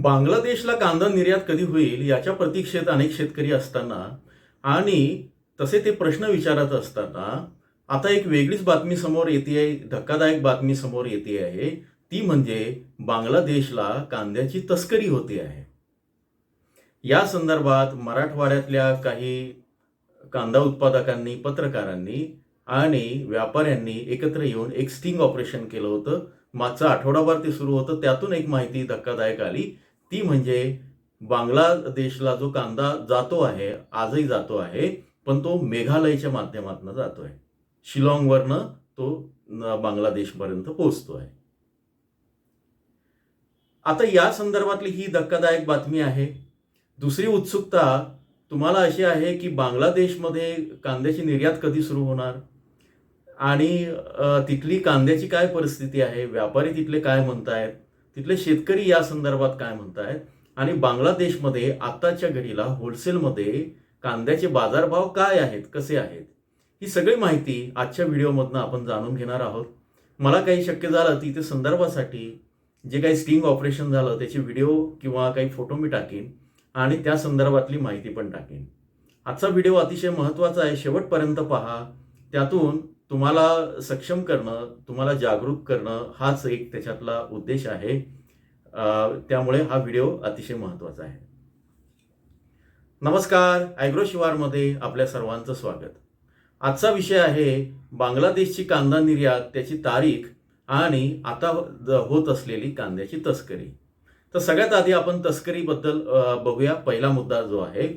बांगलादेशला कांदा निर्यात कधी होईल याच्या प्रतीक्षेत अनेक शेतकरी असताना आणि तसे ते प्रश्न विचारत असताना आता एक वेगळीच बातमी समोर येते आहे धक्कादायक बातमी समोर येते आहे. ती म्हणजे बांगलादेशला कांद्याची तस्करी होते आहे. या संदर्भात मराठवाड्यातल्या काही कांदा उत्पादकांनी पत्रकारांनी आणि व्यापाऱ्यांनी एकत्र येऊन एक स्टिंग ऑपरेशन केलं होतं. मागचा आठवडाभर ते सुरू होतं. त्यातून एक माहिती धक्कादायक आली. ती म्हणजे बांगलादेशला जो कांदा जातो आहे आजही जातो आहे पण तो मेघालयच्या माध्यमातून जातो आहे. शिलाँगवरनं तो बांगलादेशपर्यंत पोहोचतो आहे. आता या संदर्भातली ही धक्कादायक बातमी आहे. दुसरी उत्सुकता तुम्हाला अशी आहे की बांगलादेशमध्ये कांद्याची निर्यात कधी सुरू होणार? आणि तिथली कांद्याची काय परिस्थिती आहे? व्यापारी तिथले काय म्हणतायत? तिथले शेतकरी या संदर्भात काय म्हणतायत? आणि बांगलादेशमध्ये आत्ताच्या घडीला होलसेलमध्ये कांद्याचे बाजारभाव काय आहेत कसे आहेत? ही सगळी माहिती आजच्या व्हिडिओमधनं आपण जाणून घेणार आहोत. मला काही शक्य झालं तिथे संदर्भासाठी जे काही स्टिंग ऑपरेशन झालं त्याचे व्हिडिओ किंवा काही फोटो मी टाकीन आणि त्या संदर्भातली माहिती पण टाकेन. आजचा व्हिडिओ अतिशय महत्त्वाचा आहे. शेवटपर्यंत पहा. त्यातून तुम्हाला सक्षम करणं तुम्हाला जागरूक करणं हाच एक त्याच्यातला उद्देश आहे. त्यामुळे हा व्हिडिओ अतिशय महत्त्वाचा आहे. नमस्कार ॲग्रो शिवारमध्ये आपल्या सर्वांचं स्वागत. आजचा विषय आहे बांगलादेशची कांदा निर्यात त्याची तारीख आणि आता होत असलेली कांद्याची तस्करी. तर सगळ्यात आधी आपण तस्करीबद्दल बघूया. पहिला मुद्दा जो आहे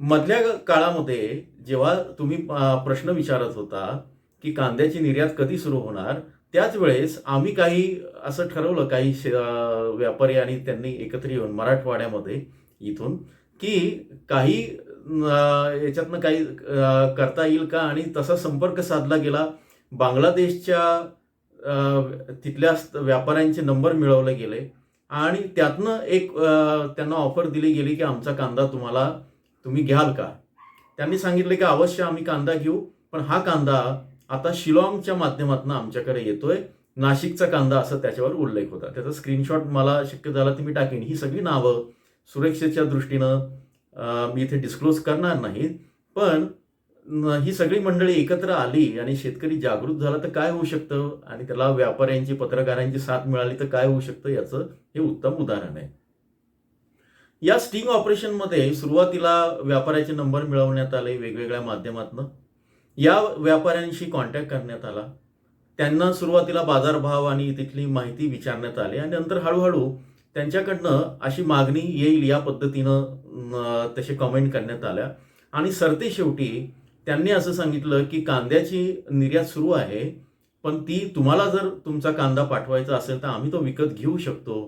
मधल्या काळामध्ये जेव्हा तुम्ही प्रश्न विचारत होता की कांद्याची निर्यात कधी सुरू होणार? त्याच वेळेस आम्ही काही असं ठरवलं काही व्यापारी आणि त्यांनी एकत्र येऊन मराठवाड्यामध्ये इथून की काही याच्यातनं काही करता येईल का? आणि तसा संपर्क साधला गेला. बांगलादेशच्या तिथल्या व्यापाऱ्यांचे नंबर मिळवले गेले. आणि त्यातनं एक त्यांना ऑफर दिली गेली की आमचा कांदा तुम्हाला तुम्ही घ्याल का? त्यांनी सांगितले की अवश्य आम्ही कांदा घेऊ पण हा कांदा आता शिलाँगच्या माध्यमातून आमच्याकडे येतोय. नाशिकचा कांदा असं त्याच्यावर उल्लेख होता. त्याचा स्क्रीनशॉट मला शक्य झाला तर मी टाकेन. ही सगळी नावं सुरक्षेच्या दृष्टीनं मी इथे डिस्क्लोज करणार नाही. पण ही सगळी मंडळी एकत्र आली आणि शेतकरी जागृत झाला तर काय होऊ शकतं? आणि त्याला व्यापाऱ्यांची पत्रकारांची साथ मिळाली तर काय होऊ शकतं? याचं हे उत्तम उदाहरण आहे. या स्टिंग ऑपरेशनमध्ये सुरुवातीला व्यापाऱ्याचे नंबर मिळवण्यात आले वेगवेगळ्या माध्यमातून. या व्यापाऱ्यांशी कॉन्टॅक्ट करण्यात आला. त्यांना सुरुवातीला बाजारभाव आणि तिथली माहिती विचारण्यात आली आणि नंतर हळूहळू त्यांच्याकडनं अशी मागणी येईल या पद्धतीनं तसे कमेंट करण्यात आल्या. आणि सरते शेवटी त्यांनी असं सांगितलं की कांद्याची निर्यात सुरू आहे पण ती तुम्हाला जर तुमचा कांदा पाठवायचा असेल तर आम्ही तो विकत घेऊ शकतो.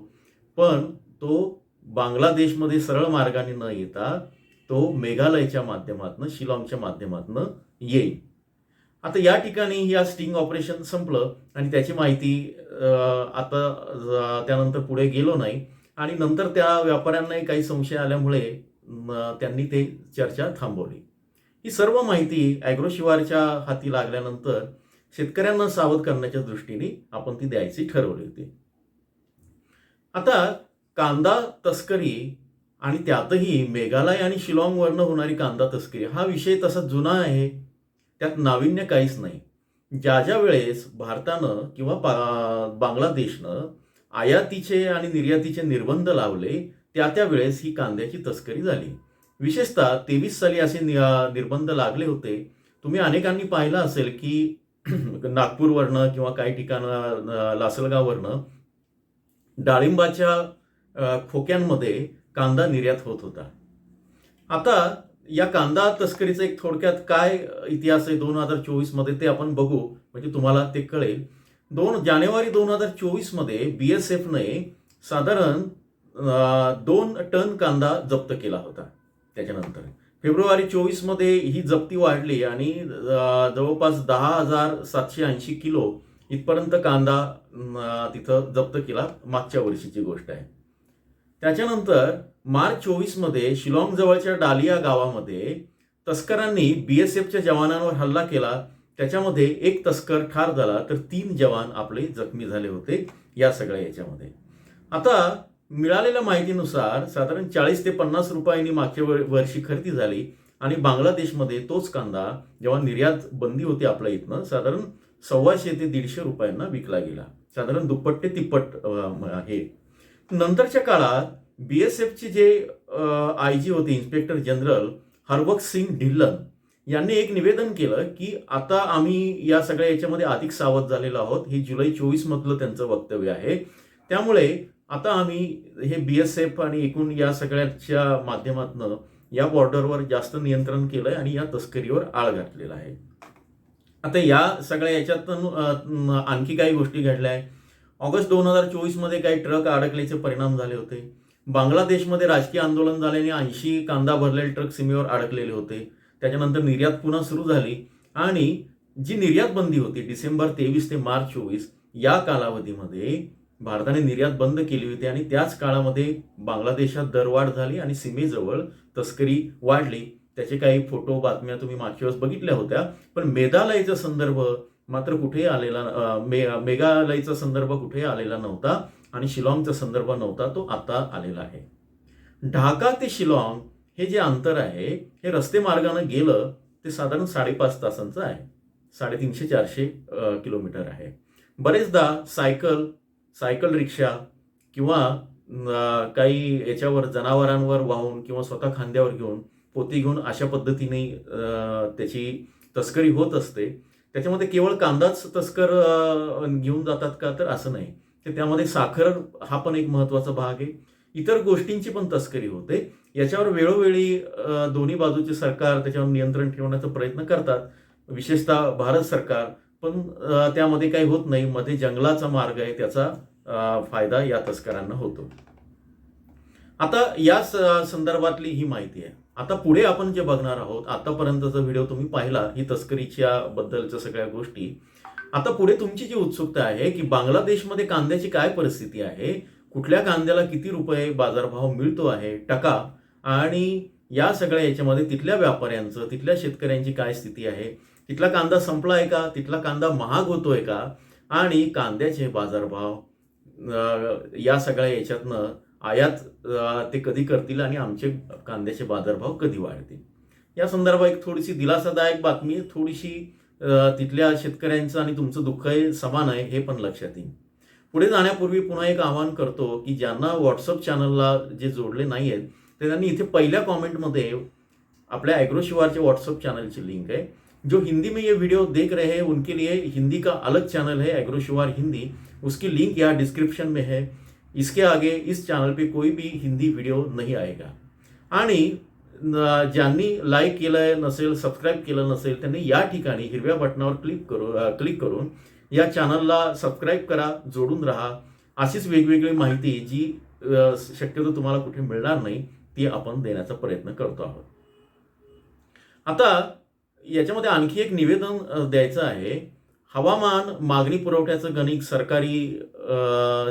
पण तो बांगलादेशमध्ये सरळ मार्गाने न येता तो मेघालयच्या माध्यमातनं शिलाँगच्या माध्यमातनं येईल. आता या ठिकाणी या स्टिंग ऑपरेशन संपलं आणि त्याची माहिती आता त्यानंतर पुढे गेलो नाही. आणि नंतर त्या व्यापाऱ्यांनाही काही संशय आल्यामुळे त्यांनी ते चर्चा थांबवली. ही सर्व माहिती ॲग्रोशिवारच्या हाती लागल्यानंतर शेतकऱ्यांना सावध करण्याच्या दृष्टीने आपण ती द्यायची ठरवली होती. आता कांदा तस्करी आणि त्यातही मेघालय आणि शिलाँगवरनं होणारी कांदा तस्करी हा विषय तसा जुना आहे. त्यात नाविन्य काहीच नाही. ज्या ज्या वेळेस भारतानं किंवा पा बांगलादेशनं आयातीचे आणि निर्यातीचे निर्बंध लावले त्या त्या वेळेस ही कांद्याची तस्करी झाली. विशेषतः तेवीस साली असे नि- निर्बंध लागले होते. तुम्ही अनेकांनी पाहिलं असेल की नागपूरवरनं किंवा काही ठिकाणं लासलगाववरनं डाळिंबाच्या खोक्यांमध्ये कांदा निर्यात होत होता. आता या कांदा तस्करीचं एक थोडक्यात काय इतिहास आहे दोन हजार चोवीसमध्ये ते आपण बघू म्हणजे तुम्हाला ते कळेल. दोन जानेवारी दोन हजार चोवीसमध्ये बी एस एफने साधारण दोन टन कांदा जप्त केला होता. त्याच्यानंतर फेब्रुवारी चोवीसमध्ये ही जप्ती वाढली आणि जवळपास दहा हजार सातशे ऐंशी किलो इथपर्यंत कांदा तिथं जप्त केला मागच्या वर्षीची गोष्ट आहे. त्याच्यानंतर मार्च चोवीसमध्ये शिलाँग जवळच्या डालिया गावामध्ये तस्करांनी बी एस एफच्या जवानांवर हल्ला केला. त्याच्यामध्ये एक तस्कर ठार झाला तर तीन जवान आपले जखमी झाले होते या सगळ्या याच्यामध्ये. आता मिळालेल्या माहितीनुसार साधारण चाळीस ते पन्नास रुपयांनी मागच्या वर्षी खरेदी झाली आणि बांगलादेशमध्ये तोच कांदा जेव्हा निर्यात बंदी होती आपल्या इथनं साधारण सव्वाशे ते दीडशे रुपयांना विकला गेला. साधारण दुप्पट ते तिप्पट हे नंतरच्या काळात बी एस एफचे जे आय जी होते इन्स्पेक्टर जनरल हरबक सिंग ढिल्लन यांनी एक निवेदन केलं की आता आम्ही या सगळ्या याच्यामध्ये अधिक सावध झालेलो आहोत. हे जुलै चोवीस मधलं त्यांचं वक्तव्य आहे. त्यामुळे आता आम्ही हे बी एस एफ आणि एकूण या सगळ्याच्या माध्यमातून या बॉर्डरवर जास्त नियंत्रण केलंय आणि या तस्करीवर आळ घातलेला आहे. आता या सगळ्या याच्यातून आणखी काही गोष्टी घडल्या आहेत. ऑगस्ट दोन हजार चोवीसमध्ये काही ट्रक अडकल्याचे परिणाम झाले होते. बांगलादेशमध्ये राजकीय आंदोलन झाल्याने ऐंशी कांदा भरलेले ट्रक सीमेवर अडकलेले होते. त्याच्यानंतर निर्यात पुन्हा सुरू झाली आणि जी निर्यात बंदी होती डिसेंबर तेवीस ते मार्च चोवीस या कालावधीमध्ये भारताने निर्यात बंद केली होती आणि त्याच काळामध्ये बांगलादेशात दरवाढ झाली आणि सीमेजवळ तस्करी वाढली. त्याचे काही फोटो बातम्या तुम्ही मागच्या वेळेस बघितल्या होत्या. पण मेघालयचा संदर्भ मात्र कुठेही आलेला मे मेघालयचा संदर्भ कुठेही आलेला नव्हता आणि शिलाँगचा संदर्भ नव्हता तो आता आलेला आहे. ढाका ते शिलाँग हे जे अंतर आहे हे रस्ते मार्गानं गेलं ते साधारण साडेपाच तासांचं आहे. साडेतीनशे चारशे किलोमीटर आहे. बरेचदा सायकल सायकल रिक्षा किंवा काही याच्यावर जनावरांवर वाहून किंवा स्वतः खांद्यावर घेऊन पोती घेऊन अशा पद्धतीने त्याची तस्करी होत असते. त्याच्यामध्ये केवळ कांदाच तस्कर घेऊन जातात का तर असं नाही. तर त्यामध्ये साखर हा पण एक महत्त्वाचा भाग आहे. इतर गोष्टींची पण तस्करी होते. याच्यावर वेळोवेळी दोन्ही बाजूचे सरकार त्याच्यावर नियंत्रण ठेवण्याचा प्रयत्न करतात. विशेषतः भारत सरकार. पण त्यामध्ये काही होत नाही. मध्ये जंगलाचा मार्ग आहे. त्याचा फायदा या तस्करांना होतो. आता या संदर्भातली ही माहिती आहे. आता पुढे आपण जे बघणार आहोत आतापर्यंतचा व्हिडिओ तुम्ही पाहिला ही तस्करीच्या बद्दलच्या सगळ्या गोष्टी. आता पुढे तुमची जी उत्सुकता आहे की बांगलादेशमध्ये कांद्याची काय परिस्थिती आहे कुठल्या कांद्याला किती रुपये बाजारभाव मिळतो आहे टका आणि या सगळ्या याच्यामध्ये तिथल्या व्यापाऱ्यांचं तिथल्या शेतकऱ्यांची काय स्थिती आहे तिथला कांदा संपला आहे का तिथला कांदा महाग होतोय का आणि कांद्याचे बाजारभाव या सगळ्या याच्यातनं आयात ते कधी करतील आणि आमचे कांद्याचे बाजारभाव कधी वाढतील? या संदर्भात एक थोडीशी दिलासादायक बातमी थोडीशी तिथल्या शेतकऱ्यांचं आणि तुमचं दुःख हे समान आहे हे पण लक्षात येईल. पुढे जाण्यापूर्वी पुन्हा एक आवाहन करतो की ज्यांना व्हॉट्सअप चॅनलला जे जोडले नाही आहेत ते त्यांनी इथे पहिल्या कॉमेंटमध्ये आपल्या ॲग्रोशिवारचे व्हॉट्सअप चॅनलची लिंक आहे. जो हिंदी में ये वीडियो देख रहे हैं उनके लिए हिंदी का अलग चैनल है एग्रोशिवार हिंदी उसकी लिंक यहाँ डिस्क्रिप्शन में है. इसके आगे इस चॅनल पे कोई भी हिंदी व्हिडिओ नाही आएगा। आणि ज्यांनी लाईक केलं नसेल सबस्क्राईब केलं नसेल त्यांनी या ठिकाणी हिरव्या बटनावर क्लिक करू क्लिक करून या चॅनलला सबस्क्राईब करा जोडून राहा. अशीच वेगवेगळी माहिती जी शक्यतो तुम्हाला कुठे मिळणार नाही ती आपण देण्याचा प्रयत्न करतो आहोत. आता याच्यामध्ये आणखी एक निवेदन द्यायचं आहे. हवामान मागणी पुरवठ्याचं गणित सरकारी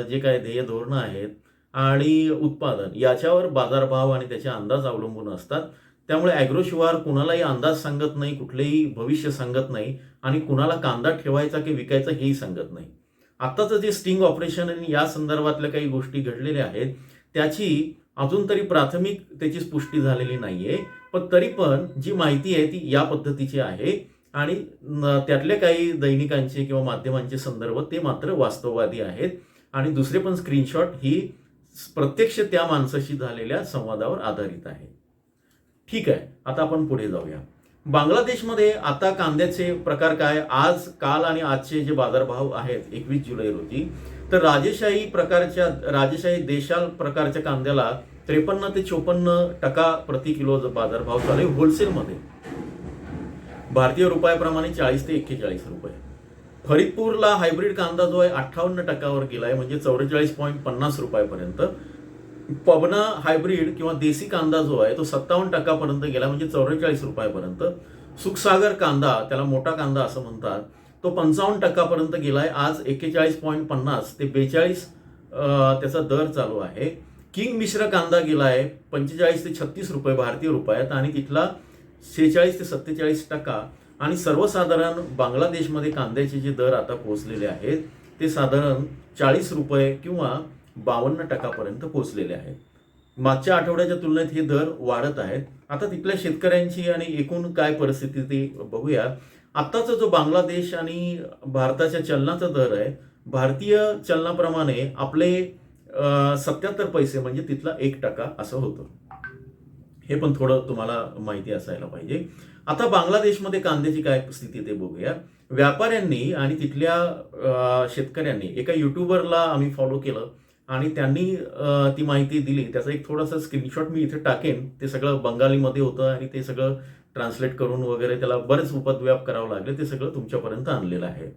जे काय ध्येय धोरणं आहेत आणि उत्पादन याच्यावर बाजारभाव आणि त्याचे अंदाज अवलंबून असतात. त्यामुळे ॲग्रोशिवार कुणालाही अंदाज सांगत नाही कुठलेही भविष्य सांगत नाही आणि कुणाला कांदा ठेवायचा की विकायचा हेही सांगत नाही. आत्ताचं जे स्टिंग ऑपरेशन आणि या संदर्भातल्या काही गोष्टी घडलेल्या आहेत त्याची अजून तरी प्राथमिक त्याची पुष्टी झालेली नाहीये. पण तरी पण जी माहिती आहे ती या पद्धतीची आहे. आणि त्यातले काही दैनिकांचे किंवा माध्यमांचे संदर्भ ते मात्र वास्तववादी आहेत. आणि दुसरे पण स्क्रीनशॉट ही प्रत्यक्ष त्या माणसाशी झालेल्या संवादावर आधारित आहे. ठीक आहे आता आपण पुढे जाऊया. बांगलादेशमध्ये आता कांद्याचे प्रकार काय? आज काल आणि आजचे जे बाजारभाव आहेत एकवीस जुलै रोजी तर राजेशाही प्रकारच्या राजेशाही देशाल प्रकारच्या कांद्याला त्रेपन्न ते चोपन्न टका प्रति किलो जो बाजारभाव चालू आहे होलसेलमध्ये. भारतीय रुपयाप्रमाणे चाळीस ते एक्केचाळीस रुपये. फरीदपूरला हायब्रिड कांदा जो आहे अठ्ठावन्न टक्कावर आहे म्हणजे चौवेचाळीस पॉईंट पन्नास रुपयापर्यंत. पबना हायब्रिड किंवा देसी कांदा जो आहे तो सत्तावन्न टक्कापर्यंत गेला म्हणजे चौवेचाळीस रुपयापर्यंत. सुखसागर कांदा त्याला मोठा कांदा असं म्हणतात तो पंचावन्न टक्कापर्यंत आहे आज एक्केचाळीस पॉईंट पन्नास ते बेचाळीस त्याचा दर चालू आहे. किंग मिश्र कांदा गेला आहे पंचेचाळीस ते छत्तीस रुपये भारतीय रुपयात आणि तिथला सेहेचाळीस ते सत्तेचाळीस टक्का आणि सर्वसाधारण बांगलादेशमध्ये कांद्याचे जे दर आता पोहोचलेले आहेत ते साधारण चाळीस रुपये किंवा बावन्न टक्कापर्यंत पोहोचलेले आहेत. मागच्या आठवड्याच्या तुलनेत हे दर वाढत आहेत. आता तिथल्या शेतकऱ्यांची आणि एकूण काय परिस्थिती ती बघूया आत्ताचा जो बांगलादेश आणि भारताच्या चलनाचा दर आहे भारतीय चलनाप्रमाणे आपले सत्याहत्तर पैसे म्हणजे तिथला एक टक्का असं होतं. हे पण थोडं तुम्हाला माहिती असायला पाहिजे. आता बांगलादेशमध्ये कांद्याची काय स्थिती ते बघूया. व्यापाऱ्यांनी आणि तिथल्या शेतकऱ्यांनी एका युट्यूबरला आम्ही फॉलो केलं आणि त्यांनी ती माहिती दिली. त्याचा एक थोडासा स्क्रीनशॉट मी इथे टाकेन. ते सगळं बंगालीमध्ये होतं आणि ते सगळं ट्रान्सलेट करून वगैरे त्याला बरेच उपद्व्याप करावं लागले. ते सगळं तुमच्यापर्यंत आणलेलं आहे.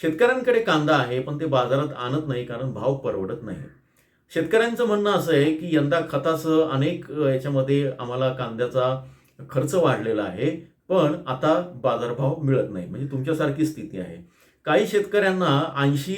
शेतकऱ्यांकडे कांदा आहे पण ते बाजारात आणत नाही कारण भाव परवडत नाही. शेतकऱ्यांचं म्हणणं असं आहे की यंदा खतासह अनेक याच्यामध्ये आम्हाला कांद्याचा खर्च वाढलेला आहे पण आता बाजारभाव मिळत नाही. म्हणजे तुमच्यासारखी स्थिती आहे. काही शेतकऱ्यांना ऐंशी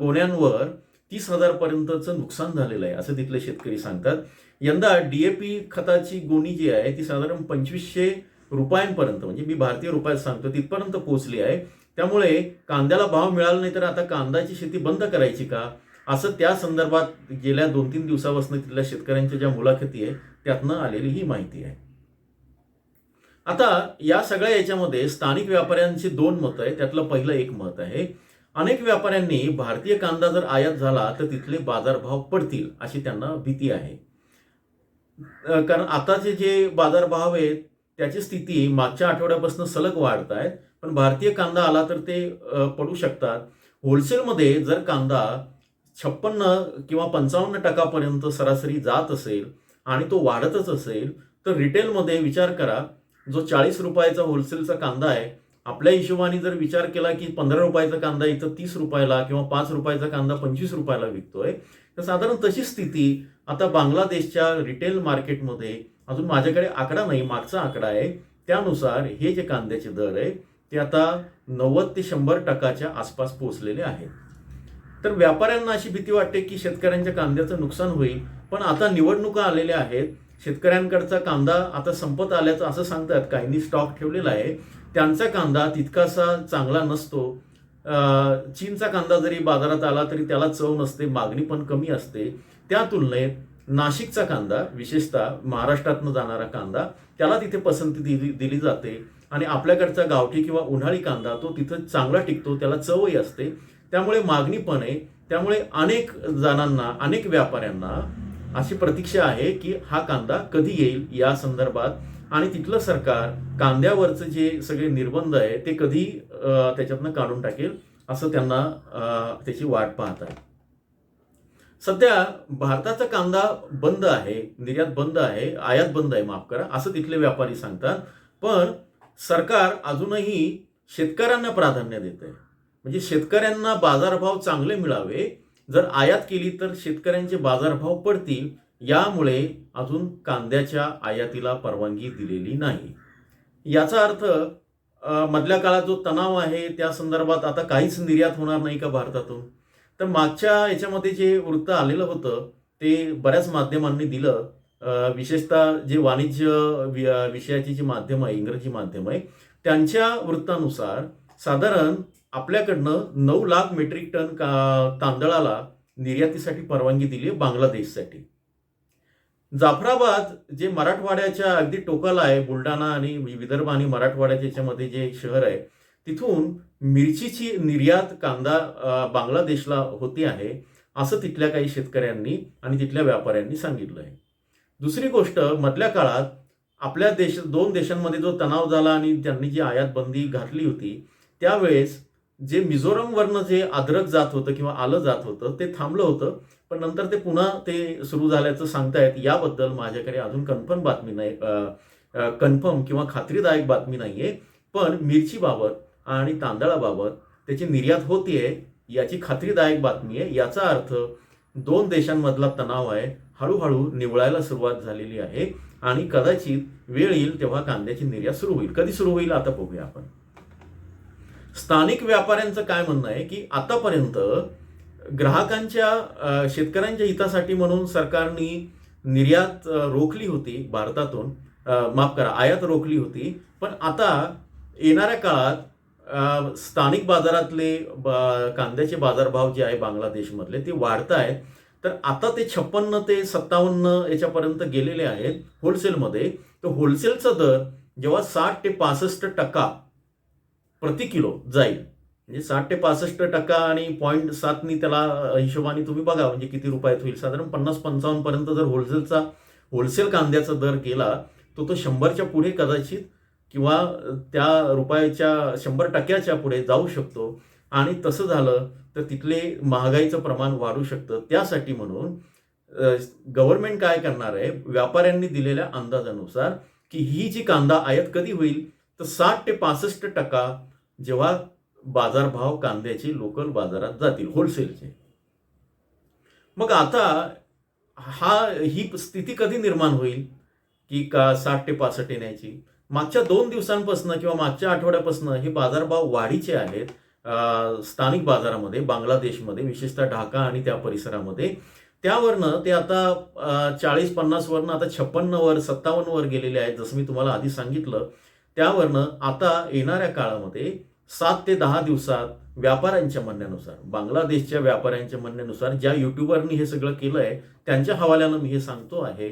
गोण्यांवर तीस हजारपर्यंतचं नुकसान झालेलं आहे असं तिथले शेतकरी सांगतात. यंदा डी ए पी खताची गोणी जी आहे ती साधारण पंचवीसशे रुपयांपर्यंत म्हणजे मी भारतीय रुपयात सांगतो तिथपर्यंत पोहोचली आहे. त्यामुळे कांद्याला भाव मिळाला नाही तर आता कांद्याची शेती बंद करायची का? असं त्या संदर्भात गेल्या दोन तीन दिवसापासून तिथल्या शेतकऱ्यांच्या ज्या मुलाखती आहे त्यातनं आलेली ही माहिती आहे. आता या सगळ्या याच्यामध्ये स्थानिक व्यापाऱ्यांची दोन मतं आहे त्यातलं पहिलं एक मत आहे अनेक व्यापाऱ्यांनी भारतीय कांदा जर आयात झाला तर तिथले बाजारभाव पडतील अशी त्यांना भीती आहे. कारण आताचे जे बाजारभाव आहेत त्याची स्थिती मागच्या आठवड्यापासून सलग वाढत आहेत पण भारतीय कांदा आला तर ते पडू शकतात. होलसेलमध्ये जर कांदा छप्पन्न किंवा पंचावन्न टक्कापर्यंत सरासरी जात असेल आणि तो वाढतच असेल तर रिटेलमध्ये विचार करा. जो चाळीस रुपयाचा होलसेलचा कांदा आहे आपल्या हिशोबाने जर विचार केला की पंधरा रुपयाचा कांदा इथं तीस रुपयाला किंवा पाच रुपयाचा कांदा पंचवीस रुपयाला विकतोय तर साधारण तशी स्थिती आता बांगलादेशच्या रिटेल मार्केटमध्ये अजून माझ्याकडे आकडा नाही मागचा आकडा आहे. त्यानुसार हे जे कांद्याचे दर आहे ते आता नव्वद ते शंभर टक्काच्या आसपास पोहोचलेले आहेत. तर व्यापाऱ्यांना अशी भीती वाटते की शेतकऱ्यांच्या कांद्याचं नुकसान होईल. पण आता निवडणुका आलेल्या आहेत. शेतकऱ्यांकडचा कांदा आता संपत आल्याचं असं सांगतात. काहींनी स्टॉक ठेवलेला आहे. त्यांचा कांदा तितकासा चांगला नसतो. चीनचा कांदा जरी बाजारात आला तरी त्याला चव नसते मागणी पण कमी असते. त्या तुलनेत नाशिकचा कांदा विशेषतः महाराष्ट्रातनं जाणारा कांदा त्याला तिथे पसंती दिली दिली जाते. आणि आपल्याकडचा गावठी किंवा उन्हाळी कांदा तो तिथं चांगला टिकतो त्याला चवही असते. त्यामुळे मागणी पण आहे. त्यामुळे अनेक जणांना अनेक व्यापाऱ्यांना अशी प्रतीक्षा आहे की हा कांदा कधी येईल या संदर्भात आणि तिथलं सरकार कांद्यावरचं जे सगळे निर्बंध आहे ते कधी त्याच्यातनं काढून टाकेल असं त्यांना त्याची वाट पाहत आहे. सध्या भारताचा कांदा बंद आहे निर्यात बंद आहे आयात बंद आहे माफ करा असं तिथले व्यापारी सांगतात. पण सरकार अजूनही शेतकऱ्यांना प्राधान्य देत आहे म्हणजे शेतकऱ्यांना बाजारभाव चांगले मिळावे जर आयात केली तर शेतकऱ्यांचे बाजारभाव पडतील यामुळे अजून कांद्याच्या आयातीला परवानगी दिलेली नाही. याचा अर्थ मधल्या काळात जो तणाव आहे त्या संदर्भात आता काहीच निर्यात होणार नाही का भारतातून? तर मागच्या याच्यामध्ये जे वृत्त आलेलं होतं ते बऱ्याच माध्यमांनी दिलं. विशेषतः जे वाणिज्य वि- विषयाची जी माध्यम आहे इंग्रजी माध्यम आहे त्यांच्या वृत्तानुसार साधारण आपल्याकडनं नऊ लाख मेट्रिक टन का तांदळाला निर्यातीसाठी परवानगी दिली आहे बांगलादेशसाठी. जाफराबाद जे मराठवाड्याच्या अगदी टोकाला आहे बुलढाणा आणि विदर्भ आणि मराठवाड्याच्या याच्यामध्ये जे शहर आहे तिथून मिरचीची निर्यात कांदा बांगलादेशला होती आहे असं तिथल्या काही शेतकऱ्यांनी आणि तिथल्या व्यापाऱ्यांनी सांगितलं आहे. दुसरी गोष्ट मधल्या काळात आपल्या देश दोन देशांमध्ये जो तणाव झाला आणि त्यांनी जी आयात बंदी घातली होती त्यावेळेस जे मिझोरमवरनं जे अद्रक जात होतं किंवा आलं जात होतं ते थांबलं होतं. पण नंतर ते पुन्हा ते सुरू झाल्याचं सांगतायत. याबद्दल माझ्याकडे अजून कन्फर्म बातमी नाही कन्फर्म किंवा खात्रीदायक बातमी नाही आहे पण मिरचीबाबत आणि तांदळाबाबत त्याची निर्यात होतीये याची खात्रीदायक बातमी आहे. याचा अर्थ दोन देशांमधला तणाव आहे. हळूहळू निवळायला सुरुवात झालेली आहे. आणि कदाचित वेळ येईल तेव्हा कांद्याची निर्यात सुरू होईल. कधी सुरू होईल आता बघूया आपण. स्थानिक व्यापाऱ्यांचं काय म्हणणं आहे की आतापर्यंत ग्राहकांच्या शेतकऱ्यांच्या हितासाठी म्हणून सरकारने निर्यात रोखली होती भारतातून. माफ करा आयात रोखली होती. पण आता येणाऱ्या काळात स्थानिक बाजारातले ब- कांद्याचे बाजारभाव जे आहे बांगलादेशमधले ते वाढत आहेत. तर आता ते छप्पन्न ते सत्तावन्न याच्यापर्यंत गेलेले आहेत होलसेलमध्ये. तर होलसेलचा दर जेव्हा साठ ते पासष्ट टक्का प्रति किलो जाईल. म्हणजे साठ ते पासष्ट टक्का आणि पॉईंट सातनी त्याला हिशोबाने तुम्ही बघा म्हणजे किती रुपयात होईल. साधारण पन्नास पंचावन्नपर्यंत जर होलसेलचा होलसेल कांद्याचा दर गेला तो तो शंभरच्या पुढे कदाचित किंवा त्या रुपयाच्या शंभर टक्क्याच्या पुढे जाऊ शकतो. आणि तसं झालं तर तिथले महागाईचं प्रमाण वाढू शकतं. त्यासाठी म्हणून गव्हर्नमेंट काय करणार आहे? व्यापाऱ्यांनी दिलेल्या अंदाजानुसार की ही जी कांदा आयात कधी होईल? तर साठ ते पासष्ट टक्का जेव्हा बाजारभाव कांद्याचे लोकल बाजारात जातील होलसेलचे मग आता हा ही स्थिती कधी निर्माण होईल? की का साठ ते पासष्ट येण्याची? मागच्या दोन दिवसांपासून किंवा मागच्या आठवड्यापासून हे बाजारभाव वाढीचे आहेत. स्थानिक बाजारामध्ये बांगलादेशमध्ये विशेषतः ढाका आणि त्या परिसरामध्ये. त्यावरनं ते आता चाळीस पन्नासवरनं आता छप्पन्नवर सत्तावन्नवर गेलेले आहेत. जसं मी तुम्हाला आधी सांगितलं त्यावरनं आता येणाऱ्या काळामध्ये सात ते दहा दिवसात व्यापाऱ्यांच्या म्हणण्यानुसार बांगलादेशच्या व्यापाऱ्यांच्या म्हणण्यानुसार ज्या युट्यूबरनी हे सगळं केलं आहे त्यांच्या हवाल्यानं मी हे सांगतो आहे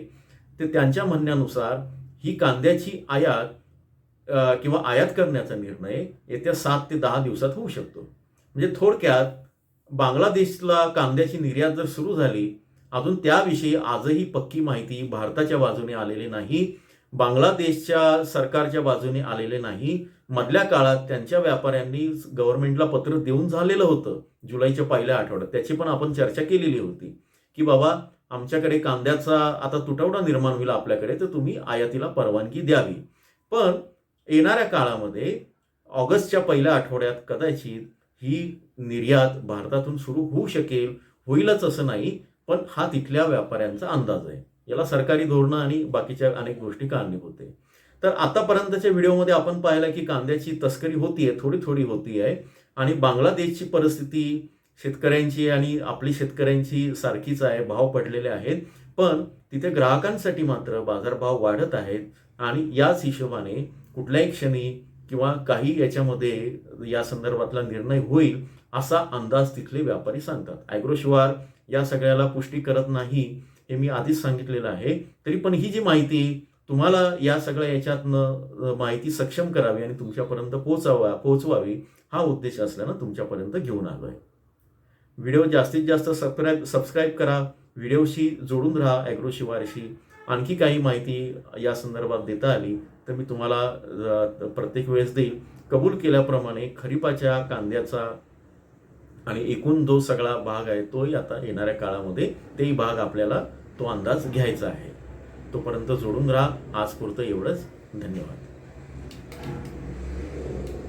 ते त्यांच्या म्हणण्यानुसार ही कांद्याची आयात किंवा आयात करण्याचा निर्णय येत्या सात ते दहा दिवसात होऊ शकतो. म्हणजे थोडक्यात बांगलादेशला कांद्याची निर्यात जर सुरू झाली अजून त्याविषयी आजही पक्की माहिती भारताच्या बाजूने आलेली नाही. बांगलादेशच्या सरकारच्या बाजूने आलेले नाही. मधल्या काळात त्यांच्या व्यापाऱ्यांनी गव्हर्नमेंटला पत्र देऊन झालेलं होतं जुलैच्या पहिल्या आठवड्यात. त्याची पण आपण चर्चा केलेली होती की बाबा आमच्याकडे कांद्याचा आता तुटवडा निर्माण होईल आपल्याकडे तर तुम्ही आयातीला परवानगी द्यावी. पण येणाऱ्या काळामध्ये ऑगस्टच्या पहिल्या आठवड्यात कदाचित ही निर्यात भारतातून सुरू होऊ शकेल होईलच असं नाही पण हा तिथल्या व्यापाऱ्यांचा अंदाज आहे. याला सरकारी धोरणं आणि बाकीच्या अनेक गोष्टी कारणीभूत आहे तर आतापर्यंतच्या व्हिडिओमध्ये आपण पाहिलं की कांद्याची तस्करी होतीये थोडी थोडी होती आहे आणि बांगलादेशची परिस्थिती शेतकऱ्यांची आणि आपली शेतकऱ्यांची सारखीच आहे भाव पडलेले आहेत. पण तिथे ग्राहकांसाठी मात्र बाजारभाव वाढत आहेत आणि याच हिशोबाने कुठल्याही क्षणी किंवा काही याच्यामध्ये या संदर्भातला निर्णय होईल असा अंदाज तिथले व्यापारी सांगतात. ॲग्रोशिवार या सगळ्याला पुष्टी करत नाही हे मी आधीच सांगितलेलं आहे. तरी पण ही जी माहिती तुम्हाला या सगळ्या याच्यातनं माहिती सक्षम करावी आणि तुमच्यापर्यंत पोचावा पोचवावी हा उद्देश असल्यानं तुमच्यापर्यंत घेऊन आलो आहे व्हिडिओ जास्तीत जास्त सबस्क्राईब सबस्क्राईब करा. व्हिडिओशी जोडून राहा ॲग्रो शिवारशी आणखी काही माहिती या संदर्भात देता आली तर मी तुम्हाला प्रत्येक वेळेस देईल. कबूल केल्याप्रमाणे खरीपाच्या कांद्याचा आणि एकूण जो सगळा भाग आहे तोही आता येणाऱ्या काळामध्ये तेही भाग आपल्याला तो अंदाज घ्यायचा आहे. तोपर्यंत जोडून राहा. आज पुरतं एवढंच. धन्यवाद.